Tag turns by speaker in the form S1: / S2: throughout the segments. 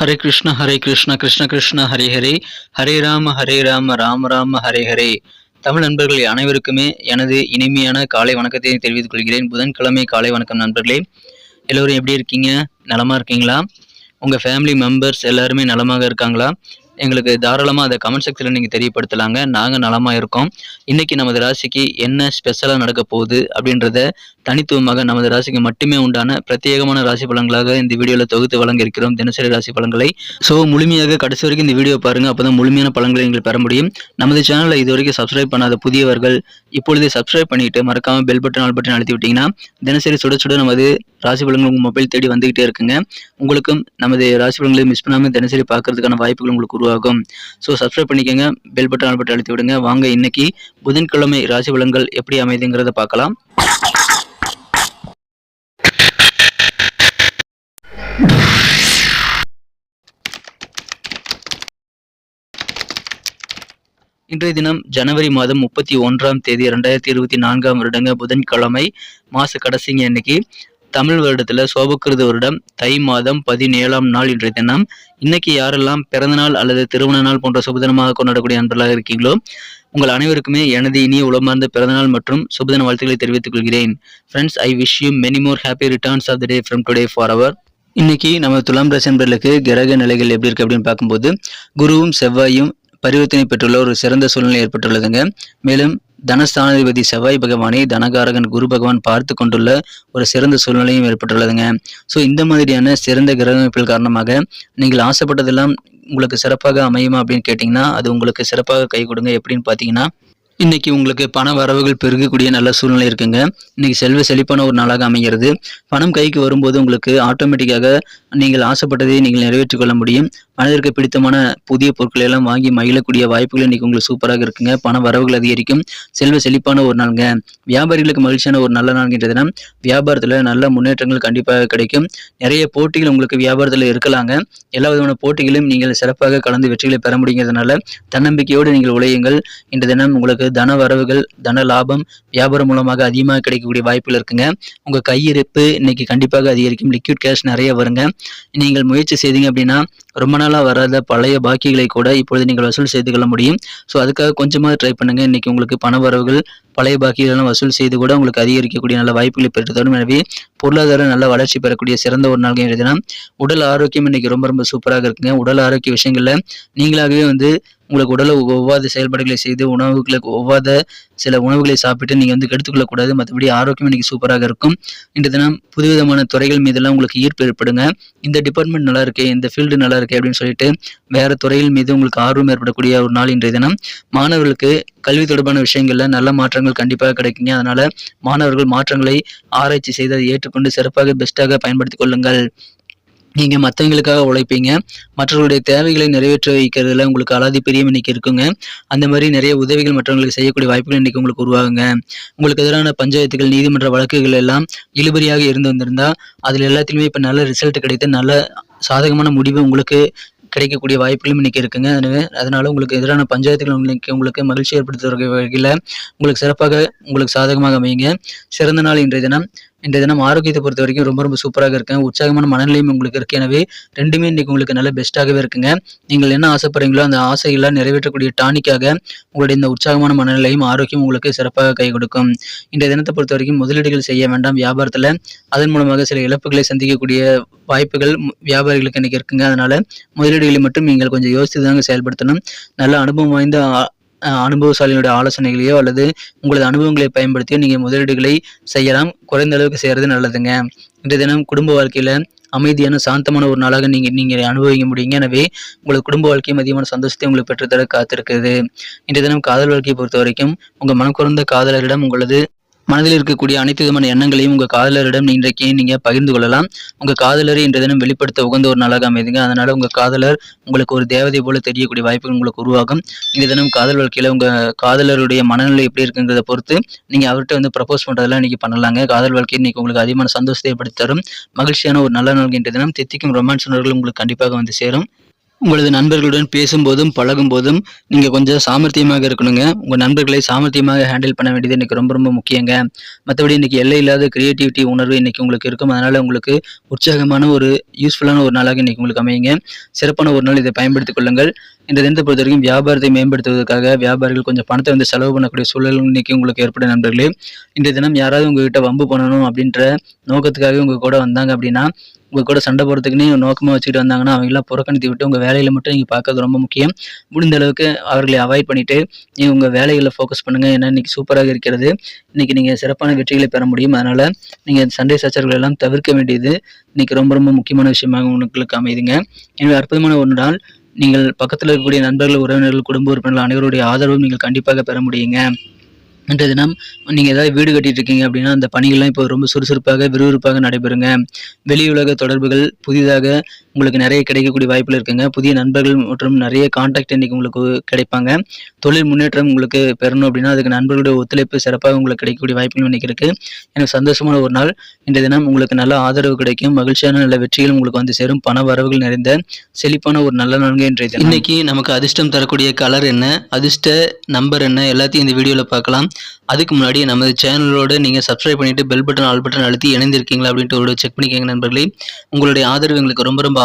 S1: ஹரே கிருஷ்ண ஹரே கிருஷ்ண கிருஷ்ண கிருஷ்ண ஹரே ஹரே ஹரே ராம ஹரே ராம ராம ராம ஹரே ஹரே தமிழ் நண்பர்கள் அனைவருக்குமே எனது இனிமையான காலை வணக்கத்தை தெரிவித்துக் கொள்கிறேன். புதன்கிழமை காலை வணக்கம் நண்பர்களே. எல்லோரும் எப்படி இருக்கீங்க? நலமா இருக்கீங்களா? உங்கள் ஃபேமிலி மெம்பர்ஸ் எல்லாருமே நலமாக இருக்காங்களா? எங்களுக்கு தாராளமாக அதை கமெண்ட் செக்ஷனில் நீங்கள் தெரியப்படுத்தலாங்க. நாங்கள் நலமாக இருக்கோம். இன்றைக்கி நமது ராசிக்கு என்ன ஸ்பெஷலாக நடக்க போகுது அப்படின்றத தனித்துவமாக நமது ராசிக்கு மட்டுமே உண்டான பிரத்யேகமான ராசி பலன்களாக இந்த வீடியோவில் தொகுத்து வழங்கியிருக்கிறோம். தினசரி ராசி பலன்களை. ஸோ முழுமையாக கடைசி வரைக்கும் இந்த வீடியோ பாருங்கள் அப்போ தான் முழுமையான பலன்களை நீங்கள் பெற முடியும். நமது சேனலில் இது வரைக்கும் சப்ஸ்கிரைப் பண்ணாத புதியவர்கள் இப்பொழுதே சப்ஸ்கிரைப் பண்ணிட்டு மறக்காமல் பெல் பட்டன் ஆல் பட்டன் அழுத்தி விட்டிங்கன்னா தினசரி சுட சுட நமது ராசி பலன்கள் உங்கள் மொபைல் தேடி வந்துகிட்டே இருக்குங்க. உங்களுக்கும் நமது ராசி பலன்களை மிஸ் பண்ணாமல் தினசரி பார்க்கறதுக்கான வாய்ப்புகள் உங்களுக்கு உருவாகும். ஸோ சப்ஸ்கிரைப் பண்ணிக்கோங்க. பெல் பட்டன் ஆல் பட்டன் அழுத்தி விடுங்க வாங்க இன்னைக்கு புதன்கிழமை ராசி பலன்கள் எப்படி அமைதுங்கிறத பார்க்கலாம். இன்றைய தினம் ஜனவரி மாதம் முப்பத்தி ஒன்றாம் தேதி ரெண்டாயிரத்தி இருபத்தி நான்காம் வருடங்க புதன்கிழமை மாச கடைசிங்க இன்னைக்கு தமிழ் வருடத்துல சோபக்கிருத வருடம் தை மாதம் பதினேழாம் நாள் இன்றைய தினம். இன்னைக்கு யாரெல்லாம் பிறந்தநாள் அல்லது திருமண நாள் போன்ற சுபதினமாக கொண்டாடக்கூடிய அன்பர்களாக இருக்கீங்களோ உங்கள் அனைவருக்குமே எனது இனிய உளமார்ந்த பிறந்தநாள் மற்றும் சுபதின வாழ்த்துக்களை தெரிவித்துக் கொள்கிறேன். Friends I wish you many more happy returns of the day from today for our இன்னைக்கு நம்ம துலாம் ராசி கிரக நிலைகள் எப்படி இருக்கு அப்படின்னு பார்க்கும்போது குருவும் செவ்வாயும் பரிவர்த்தனை பெற்றுள்ள ஒரு சிறந்த சூழ்நிலை ஏற்பட்டுள்ளதுங்க. மேலும் தனஸ்தானாதிபதி செவ்வாய் பகவானை தனகாரகன் குரு பகவான் பார்த்து கொண்டுள்ள ஒரு சிறந்த சூழ்நிலையும் ஏற்பட்டுள்ளதுங்க. ஸோ இந்த மாதிரியான சிறந்த கிரக காரணமாக நீங்கள் ஆசைப்பட்டதெல்லாம் உங்களுக்கு சிறப்பாக அமையுமா அப்படின்னு கேட்டிங்கன்னா அது உங்களுக்கு சிறப்பாக கை கொடுங்க. எப்படின்னு பார்த்தீங்கன்னா இன்னைக்கு உங்களுக்கு பண வரவுகள் பெருகக்கூடிய நல்ல சூழ்நிலை இருக்குங்க. இன்னைக்கு செல்வ செழிப்பான ஒரு நாளாக அமைகிறது. பணம் கைக்கு வரும்போது உங்களுக்கு ஆட்டோமேட்டிக்காக நீங்கள் ஆசைப்பட்டதை நீங்கள் நிறைவேற்றிக் கொள்ள முடியும். மனதிற்கு பிடித்தமான புதிய பொருட்களை எல்லாம் வாங்கி மகிழக்கூடிய வாய்ப்புகள் இன்னைக்கு உங்களுக்கு சூப்பராக இருக்குங்க. பண வரவுகள் அதிகரிக்கும். செல்வ செழிப்பான ஒரு நாளுங்க. வியாபாரிகளுக்கு மகிழ்ச்சியான ஒரு நல்ல நாள்கின்ற தினம் வியாபாரத்தில் நல்ல முன்னேற்றங்கள் கண்டிப்பாக கிடைக்கும். நிறைய போட்டிகள் உங்களுக்கு வியாபாரத்தில் இருக்கலாங்க. எல்லா விதமான போட்டிகளையும் நீங்கள் சிறப்பாக கலந்து வெற்றிகளை பெற முடியுங்கிறதுனால தன்னம்பிக்கையோடு நீங்கள் உழையுங்கள். இன்ற தினம் உங்களுக்கு தன வரவுகள் தன லாபம் வியாபாரம் மூலமாக அதிகமாக கிடைக்கக்கூடிய வாய்ப்புகள் இருக்குங்க. உங்கள் கையிருப்பு இன்னைக்கு கண்டிப்பாக அதிகரிக்கும். லிக்விட் கேஷ் நிறைய வருங்க. நீங்கள் முயற்சி செய்தீங்க அப்படின்னா ரொம்ப நாளாக வராத பழைய பாக்கிகளை கூட இப்பொழுது நீங்கள் வசூல் செய்து கொள்ள முடியும். ஸோ அதுக்காக கொஞ்சமாக ட்ரை பண்ணுங்கள் இன்னைக்கு உங்களுக்கு பண வரவுகள் பழைய பாக்கிகளெல்லாம் வசூல் செய்து கூட உங்களுக்கு அதிகரிக்கக்கூடிய நல்ல வாய்ப்புகளை பெற்று தரும் எனவே பொருளாதார நல்ல வளர்ச்சி பெறக்கூடிய சிறந்த ஒரு நாள் தினம். உடல் ஆரோக்கியம் இன்னைக்கு ரொம்ப ரொம்ப சூப்பராக இருக்குங்க. உடல் ஆரோக்கிய விஷயங்கள்ல நீங்களாகவே வந்து உங்களுக்கு உடலை ஒவ்வாத செயல்பாடுகளை செய்து உணவுகளுக்கு ஒவ்வாத சில உணவுகளை சாப்பிட்டு நீங்கள் வந்து கெடுத்துக்கொள்ளக்கூடாது. மற்றபடி ஆரோக்கியம் இன்னைக்கு சூப்பராக இருக்கும். இன்று தினம் புதுவிதமான துறைகள் மீதெல்லாம் உங்களுக்கு ஈர்ப்பு ஏற்படுங்க. இந்த டிபார்ட்மெண்ட் நல்லா இருக்கு இந்த ஃபீல்டு நல்லா இருக்கு அப்படின்னு சொல்லிட்டு வேற துறைகள் மீது உங்களுக்கு ஆர்வம் ஏற்படக்கூடிய ஒரு நாள் இன்றைய தினம். மாணவர்களுக்கு கல்வி தொடர்பான விஷயங்கள்ல நல்ல மாற்றங்கள் கண்டிப்பாக கிடைக்குங்க. அதனால மாணவர்கள் மாற்றங்களை ஆராய்ச்சி செய்து அதை கற்றுக்கொண்டு சிறப்பாக பெஸ்ட்டாக பயன்படுத்திக் கொள்ளுங்கள். நீங்கள் மற்றவங்களுக்காக உழைப்பீங்க. மற்றவர்களுடைய தேவைகளை நிறைவேற்ற வைக்கிறதுல உங்களுக்கு அலாதி பெரிய இன்னைக்கு இருக்குங்க. அந்த மாதிரி நிறைய உதவிகள் மற்றவங்களுக்கு செய்யக்கூடிய வாய்ப்புகள் இன்னைக்கு உங்களுக்கு உருவாகுங்க. உங்களுக்கு எதிரான பஞ்சாயத்துகள் நீதிமன்ற வழக்குகள் எல்லாம் இழுபறியாக இருந்து வந்திருந்தா அதில் எல்லாத்திலுமே இப்போ நல்ல ரிசல்ட் கிடைத்து நல்ல சாதகமான முடிவு உங்களுக்கு கிடைக்கக்கூடிய வாய்ப்புகளும் இன்னைக்கு இருக்குங்க. எனவே அதனால உங்களுக்கு எதிரான பஞ்சாயத்துகள் உங்களுக்கு உங்களுக்கு மகிழ்ச்சி ஏற்படுத்துகிற வகையில் உங்களுக்கு சிறப்பாக உங்களுக்கு சாதகமாக அமையுங்க. சிறந்த நாள் இன்றைய தினம். இன்றைய தினம் ஆரோக்கியத்தை பொறுத்த வரைக்கும் ரொம்ப ரொம்ப சூப்பராக இருக்கேன். உற்சாகமான மனநிலையும் உங்களுக்கு இருக்கு. எனவே ரெண்டுமே இன்னைக்கு உங்களுக்கு நல்ல பெஸ்ட்டாகவே இருக்குங்க. நீங்கள் என்ன ஆசைப்படுறீங்களோ அந்த ஆசைகளை நிறைவேற்றக்கூடிய டானிக்காக உங்களுடைய இந்த உற்சாகமான மனநிலையும் ஆரோக்கியம் உங்களுக்கு சிறப்பாக கை கொடுக்கும். இன்றைய தினத்தை பொறுத்த வரைக்கும் முதலீடுகள் செய்ய வேண்டாம். வியாபாரத்தில் அதன் மூலமாக சில இழப்புகளை சந்திக்கக்கூடிய வாய்ப்புகள் வியாபாரிகளுக்கு இன்னைக்கு இருக்குங்க. அதனால முதலீடுகளை மட்டும் நீங்கள் கொஞ்சம் யோசித்து தாங்க செயல்படுத்தணும். நல்ல அனுபவம் வாய்ந்த அனுபவசாலிகளுடைய ஆலோசனைகளையோ அல்லது உங்களது அனுபவங்களை பயன்படுத்தியோ நீங்கள் முதலீடுகளை செய்யலாம். குறைந்த அளவுக்கு செய்கிறது நல்லதுங்க. இன்றைய தினம் குடும்ப வாழ்க்கையில் அமைதியான சாந்தமான ஒரு நாளாக நீங்கள் நீங்கள் அனுபவிக்க முடியுங்க. எனவே உங்களுக்கு குடும்ப வாழ்க்கையும் அதிகமான சந்தோஷத்தை உங்களுக்கு பெற்றுத்தர காத்திருக்குது இன்றைய தினம் காதல் வாழ்க்கையை பொறுத்த வரைக்கும் உங்கள் மனக்குறந்த காதலரிடம் உங்களது மனதில் இருக்கக்கூடிய அனைத்து விதமான எண்ணங்களையும் உங்கள் காதலரிடம் இன்றைக்கு நீங்கள் பகிர்ந்து கொள்ளலாம். உங்கள் காதலரை இன்றைய தினம் வெளிப்படுத்த உகந்த ஒரு நாளாக அமைதுங்க. அதனால் உங்கள் காதலர் உங்களுக்கு ஒரு தேவதை போல தெரியக்கூடிய வாய்ப்புகள் உங்களுக்கு உருவாகும். இந்த தினம் காதல் வாழ்க்கையில் உங்கள் காதலருடைய மனநிலை எப்படி இருக்குங்கிறத பொறுத்து நீங்கள் அவர்கிட்ட வந்து ப்ரப்போஸ் பண்ணுறதெல்லாம் இன்றைக்கி பண்ணலாங்க. காதல் வாழ்க்கை இன்றைக்கி உங்களுக்கு அதிகமான சந்தோஷத்தை ஏற்படுத்தி தரும். மகிழ்ச்சியான ஒரு நல்ல நாள் இன்றைய தினம். தித்திக்கும் ரொமான்ஸ் உணர்வுகள் உங்களுக்கு கண்டிப்பாக வந்து சேரும். உங்களது நண்பர்களுடன் பேசும்போதும் பழகும்போதும் நீங்கள் கொஞ்சம் சாமர்த்தியமாக இருக்கணுங்க. உங்கள் நண்பர்களை சாமர்த்தியமாக ஹேண்டில் பண்ண வேண்டியது இன்றைக்கி ரொம்ப ரொம்ப முக்கியங்க. மற்றபடி இன்றைக்கி எல்லை இல்லாத கிரியேட்டிவிட்டி உணர்வு இன்றைக்கி உங்களுக்கு இருக்கும். அதனால் உங்களுக்கு உற்சாகமான ஒரு யூஸ்ஃபுல்லான ஒரு நாளாக இன்றைக்கி உங்களுக்கு அமையுங்க. சிறப்பான ஒரு நாள் இதை பயன்படுத்திக் கொள்ளுங்கள். இந்த தினத்தை பொறுத்த வரைக்கும் வியாபாரத்தை மேம்படுத்துவதற்காக வியாபாரிகள் கொஞ்சம் பணத்தை வந்து செலவு பண்ணக்கூடிய சூழல் இன்னைக்கு உங்களுக்கு ஏற்படும் நண்பர்களே. இன்றைய தினம் யாராவது உங்ககிட்ட வம்பு பண்ணணும் அப்படின்ற நோக்கத்துக்காக உங்க கூட வந்தாங்க அப்படின்னா உங்கள் கூட சண்டை போகிறதுக்குன்னு நோக்கமாக வச்சுக்கிட்டு வந்தாங்கன்னா அவங்களாம் புறக்கணித்து விட்டு உங்கள் வேலையில் மட்டும் நீங்கள் பார்க்கறது ரொம்ப முக்கியம். முடிந்த அளவுக்கு அவர்களை அவாய்ட் பண்ணிவிட்டு நீங்கள் உங்கள் வேலைகளில் ஃபோக்கஸ் பண்ணுங்கள் ஏன்னா இன்றைக்கி சூப்பராக இருக்கிறது. இன்னைக்கு நீங்கள் சிறப்பான வெற்றிகளை பெற முடியும். அதனால் நீங்கள் சண்டை சச்சரவுகள் எல்லாம் தவிர்க்க வேண்டியது இன்றைக்கி ரொம்ப ரொம்ப முக்கியமான விஷயமாக உங்களுக்கு அமைதுங்க. எனவே அற்புதமான ஒரு நாள். நீங்கள் பக்கத்தில் இருக்கக்கூடிய நண்பர்கள் உறவினர்கள் குடும்ப உறுப்பினர்கள் அனைவருடைய ஆதரவும் நீங்கள் கண்டிப்பாக பெற முடியுங்க. இன்றைய தினம் நீங்கள் ஏதாவது வீடு கட்டிட்டு இருக்கீங்க அப்படின்னா அந்த பணிகள்லாம் இப்போ ரொம்ப சுறுசுறுப்பாக விறுவிறுப்பாக நடைபெறுங்க. வெளி உலக தொடர்புகள் புதிதாக உங்களுக்கு நிறைய கிடைக்கக்கூடிய வாய்ப்பில் இருக்குங்க. புதிய நண்பர்கள் மற்றும் நிறைய கான்டாக்ட் இன்னைக்கு உங்களுக்கு கிடைப்பாங்க. தொழில் முன்னேற்றம் உங்களுக்கு பெறணும் அப்படின்னா அதுக்கு நண்பர்களுடைய ஒத்துழைப்பு சிறப்பாக உங்களுக்கு கிடைக்கக்கூடிய வாய்ப்புகள் இன்னைக்கு இருக்கு. எனக்கு சந்தோஷமான ஒரு நாள். இன்றைய தினம் உங்களுக்கு நல்ல ஆதரவு கிடைக்கும். மகிழ்ச்சியான நல்ல வெற்றிகள் உங்களுக்கு வந்து சேரும். பண வரவுகள் நிறைந்த செழிப்பான ஒரு நல்ல நன்கு இன்றைய தினம். இன்னைக்கு நமக்கு அதிர்ஷ்டம் தரக்கூடிய கலர் என்ன? அதிர்ஷ்ட நம்பர் என்ன? எல்லாத்தையும் இந்த வீடியோவில் பார்க்கலாம். அதுக்கு முன்னாடி நமது சேனலோட நீங்கள் சப்ஸ்கிரைப் பண்ணிட்டு பெல் பட்டன் ஆல் பட்டன் அழுத்தி இணைந்திருக்கீங்களா அப்படின்ட்டு ஒரு செக் பண்ணிக்கோங்க நண்பர்களே. உங்களுடைய ஆதரவு எங்களுக்கு ரொம்ப ரொம்ப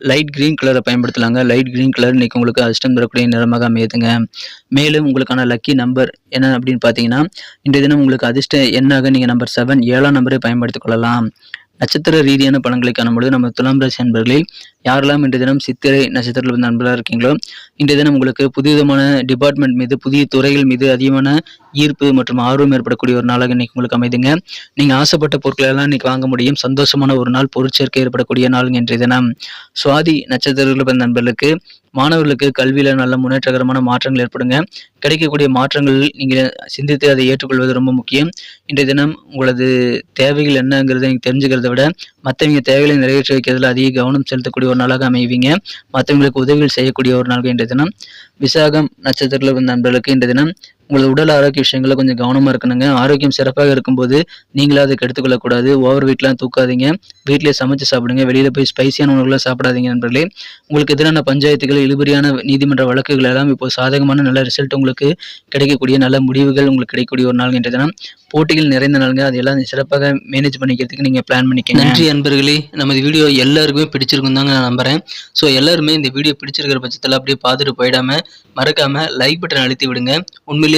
S1: லைட் கிரீன் கலரை பயன்படுத்தலாங்க. லைட் கிரீன் கலர் இன்றைக்கி உங்களுக்கு அதிர்ஷ்டம் தரக்கூடிய நிறமாக அமையுதுங்க. மேலும் உங்களுக்கான லக்கி நம்பர் என்ன அப்படின்னு பார்த்தீங்கன்னா இன்றைய தினம் உங்களுக்கு அதிர்ஷ்ட எண்ணாக நீங்கள் நம்பர் செவன் ஏழாம் நம்பரை பயன்படுத்திக் கொள்ளலாம். நட்சத்திர ரீதியான பலன்களை காணும்பொழுது நம்ம துலாம் ராசி அன்பர்களில் யாரெல்லாம் இன்றைய தினம் சித்திரை நட்சத்திரத்தில் வந்து நண்பர்களாக இருக்கீங்களோ இன்றைய தினம் உங்களுக்கு புதிய விதமான டிபார்ட்மெண்ட் மீது புதிய துறைகள் மீது அதிகமான ஈர்ப்பு மற்றும் ஆர்வம் ஏற்படக்கூடிய ஒரு நாளாக இன்னைக்கு உங்களுக்கு அமைதுங்க. நீங்கள் ஆசைப்பட்ட பொருட்களை எல்லாம் இன்னைக்கு வாங்க முடியும். சந்தோஷமான ஒரு நாள் பொருட்சேர்க்கை ஏற்படக்கூடிய நாள் இன்றைய தினம். சுவாதி நட்சத்திரத்தில் பிறந்த நண்பர்களுக்கு மாணவர்களுக்கு கல்வியில் நல்ல முன்னேற்றகரமான மாற்றங்கள் ஏற்படுங்க. கிடைக்கக்கூடிய மாற்றங்கள் நீங்கள் சிந்தித்து அதை ஏற்றுக்கொள்வது ரொம்ப முக்கியம். இன்றைய தினம் உங்களது தேவைகள் என்னங்கிறத நீங்கள் தெரிஞ்சுக்கிறத விட மற்றவங்க தேவைகளை நிறைவேற்றி வைக்கிறதுல அதிக கவனம் செலுத்தக்கூடிய ஒரு நாளாக அமைவீங்க. மற்றவங்களுக்கு உதவிகள் செய்யக்கூடிய ஒரு நாளாக இன்றைய தினம். விசாகம் நட்சத்திரத்தில் இருந்த நண்பர்களுக்கு இன்றைய தினம் உங்களது உடல் ஆரோக்கிய விஷயங்கள கொஞ்சம் கவனமாக இருக்கணுங்க. ஆரோக்கியம் சிறப்பாக இருக்கும்போது நீங்களும் அதை கெடுத்துக்கொள்ளக்கூடாது ஓவர் வீட்லாம் தூக்காதீங்க. வீட்டிலே சமைச்சு சாப்பிடுங்க. வெளியில் போய் ஸ்பைசியான உணவுகளை சாப்பிடாதீங்க நண்பர்களே. உங்களுக்கு எதிரான பஞ்சாயத்துகள் இழுபறியான நீதிமன்ற வழக்குகள் எல்லாம் இப்போ சாதகமான நல்ல ரிசல்ட் உங்களுக்கு கிடைக்கக்கூடிய நல்ல முடிவுகள் உங்களுக்கு கிடைக்கக்கூடிய ஒரு நாள் என்ற தினம். போட்டிகள் நிறைந்த நாளுங்க. அதெல்லாம் சிறப்பாக மேனேஜ் பண்ணிக்கிறதுக்கு நீங்கள் பிளான் பண்ணிக்கங்க. நன்றி அன்பர்களே நமது வீடியோ எல்லாருக்குமே பிடிச்சிருக்கும் தாங்க நான் நம்புறேன். ஸோ எல்லாருமே இந்த வீடியோ பிடிச்சிருக்கிற பட்சத்தில் அப்படியே பார்த்துட்டு போயிடாம மறக்காம லைக் பட்டன் அழுத்தி விடுங்க. உண்மையிலேயே